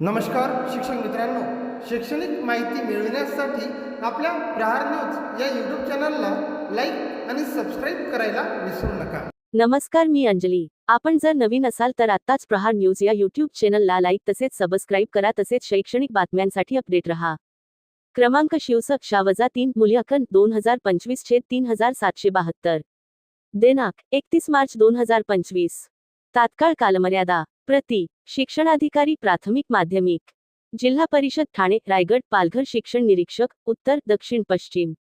नमस्कार शिक्षक मित्रांनो. शैक्षणिक माहिती मिळविण्यासाठी आपल्या प्रहार न्यूज या यूट्यूब चॅनलला लाईक आणि सबस्क्राईब करायला विसरू नका. नमस्कार मी अंजली. आपण जर नवीन असाल तर आत्ताच प्रहार न्यूज या यूट्यूब चॅनलला लाईक तसेच सबस्क्राईब करा तसेच शैक्षणिक बातम्यांसाठी अपडेट रहा. क्रमांक शिवसक शा वजा तीन मूल्यांकन दोन हजार पंचवीस छेद तीन हजार सातशे बहात्तर. दिनांक एकतीस मार्च दोन हजार पंचवीस. तात्काळ कालमर्यादा प्रति शिक्षणाधिकारी प्राथमिक माध्यमिक जिल्हा परिषद ठाणे रायगड पालघर शिक्षण निरीक्षक उत्तर दक्षिण पश्चिम.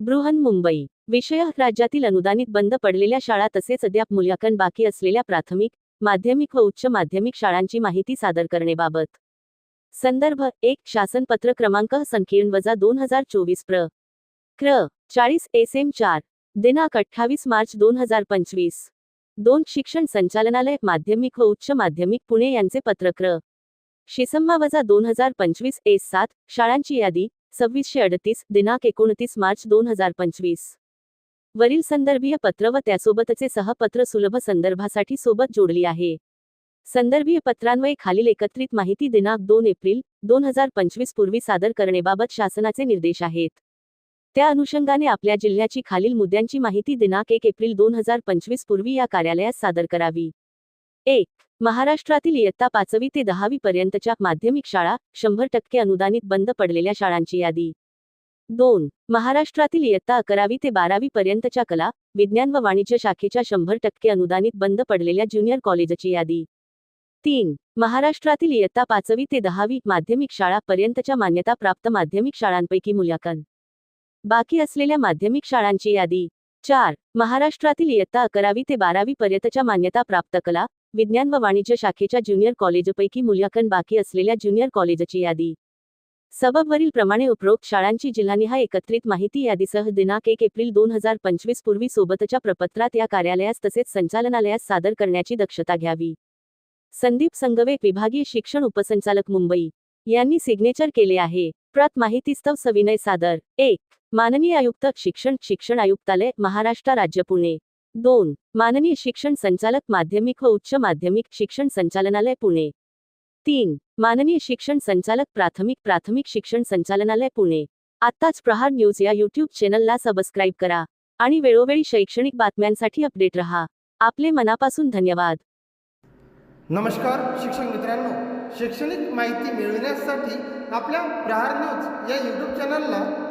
बृहन मुंबई. विषय राज्यातील अनुदानित बंद पडलेल्या शाळा तसेच अद्याप मूल्यांकन बाकी असलेल्या प्राथमिक माध्यमिक व उच्च माध्यमिक शाळांची माहिती सादर करणेबाबत संदर्भ एक शासन पत्र क्रमांक संकीर्ण वजा दोन हजार चोवीस प्र. क्र. चाळीस एस एम चार. दिनांक अठ्ठावीस मार्च दोन हजार पंचवीस. दोन शिक्षण संचालनालय माध्यमिक व उच्च माध्यमिक पुणे यांचे पत्रक्र शिसम्मा वजा दोन हजार पंचवीस एस सात शाळांची यादी सव्वीसशे अडतीस दिनांक एकोणतीस मार्च दोन हजार पंचवीस. वरील संदर्भीय पत्र व त्यासोबतचे सहपत्र सुलभ संदर्भासाठी सोबत जोडली आहे. संदर्भीय पत्रान्वये खालील एकत्रित माहिती दिनांक दोन एप्रिल दोन हजार पंचवीस पूर्वी सादर करणेबाबत शासनाचे निर्देश आहेत. त्या अनुषंगाने आपल्या जिल्ह्याची खालील मुद्द्यांची माहिती दिनांक एक एप्रिल दोन हजार पंचवीस पूर्वी या कार्यालयात सादर करावी. एक महाराष्ट्रातील इयत्ता पाचवी ते दहावी पर्यंतच्या माध्यमिक शाळा शंभर टक्के अनुदानित बंद पडलेल्या शाळांची यादी. दोन महाराष्ट्रातील इयत्ता अकरावी ते बारावी पर्यंतच्या कला विज्ञान व वाणिज्य शाखेच्या शंभर टक्के अनुदानित बंद पडलेल्या ज्युनियर कॉलेजची यादी. तीन महाराष्ट्रातील इयत्ता पाचवी ते दहावी माध्यमिक शाळा पर्यंतच्या मान्यताप्राप्त माध्यमिक शाळांपैकी मूल्यांकन बाकी असलेल्या माध्यमिक शाळांची यादी. चार महाराष्ट्रातील इयत्ता अकरावी ते बारावी पर्यंतच्या मान्यताप्राप्त कला विज्ञान व वाणिज्य शाखेच्या ज्युनियर कॉलेजपैकी मूल्यांकन बाकी असलेल्या ज्युनियर कॉलेजची यादी. सबबवरील प्रमाणे उपरोक्त शाळांची जिल्हानिहाय एकत्रित माहिती यादीसह दिनांक एक एप्रिल दोन हजार पंचवीस पूर्वी सोबतच्या प्रपत्रात या कार्यालयास तसेच संचालनालयास सादर करण्याची दक्षता घ्यावी. संदीप संगवे विभागीय शिक्षण उपसंचालक मुंबई. यांनी सिग्नेचर केले आहे. प्रत माहितीस्तव सविनय सादर. एक माननीय आयुक्त शिक्षण शिक्षण आयुक्तालय महाराष्ट्र राज्य पुणे. दोन. माननीय शिक्षण संचालक माध्यमिक व उच्च माध्यमिक शिक्षण संचालनालय पुणे. तीन. माननीय शिक्षण संचालक प्राथमिक प्राथमिक शिक्षण संचालनालय पुणे. आत्ताच प्रहार न्यूज या यूट्यूब चॅनलला सबस्क्राईब करा आणि वेळोवेळी शैक्षणिक बातम्यांसाठी अपडेट रहा. आपले मनापासून धन्यवाद. नमस्कार शिक्षक मित्रांनो. शैक्षणिक माहिती मिळविण्यासाठी आपल्या प्रहार न्यूज या यूट्यूब चॅनलला